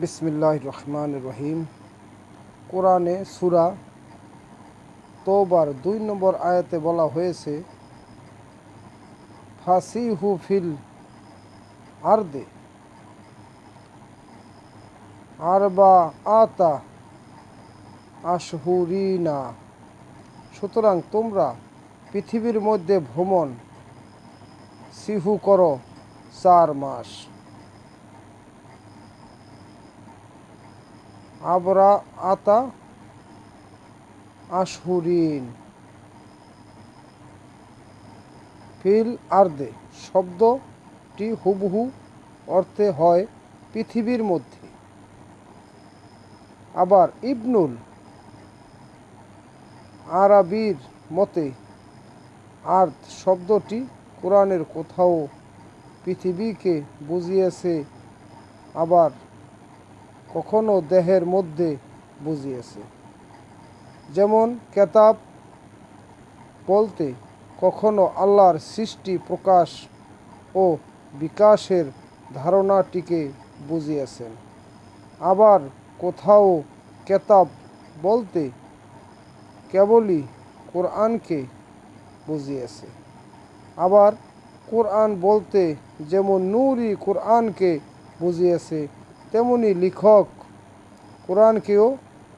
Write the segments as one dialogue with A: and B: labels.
A: বিসমিল্লাহ রহমান রহিম। কোরআনে সুরা তোবার দুই নম্বর আয়াতে বলা হয়েছে, ফাসিহু ফিল আর্দে আরবা আতা আশহুরিনা। সুতরাং তোমরা পৃথিবীর মধ্যে ভ্রমণ সিহু করো চার মাস। আবরা আতা আশহুরিন। ফিল আর্দে, শব্দটি হুবহু অর্থে হয় পৃথিবীর মধ্যে। আবার ইবনুল আরাবির মতে আর্থ শব্দটি কোরআনের কোথাও পৃথিবীকে বুঝিয়েছে, আবার কখনো দেহের মধ্যে বুঝিয়েছে। যেমন কেতাব বলতে কখনো আল্লাহর সৃষ্টি, প্রকাশ ও বিকাশের ধারণাটিকে বুঝিয়েছেন। আবার কোথাও কেতাব বলতে কেবলই কোরআনকে বুঝিয়েছে। আবার কোরআন বলতে যেমন নূরই কোরআনকে বুঝিয়েছে তেমনি লেখক কোরআনকেও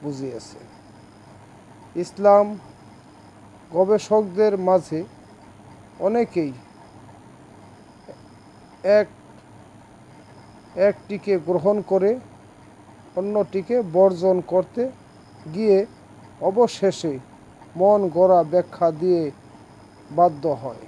A: বুঝিয়েছে। ইসলাম গবেষকদের মাঝে অনেকেই এক, একটিকে গ্রহণ করে অন্যটিকে বর্জন করতে গিয়ে অবশেষে মন গড়া ব্যাখ্যা দিয়ে বাধ্য হয়।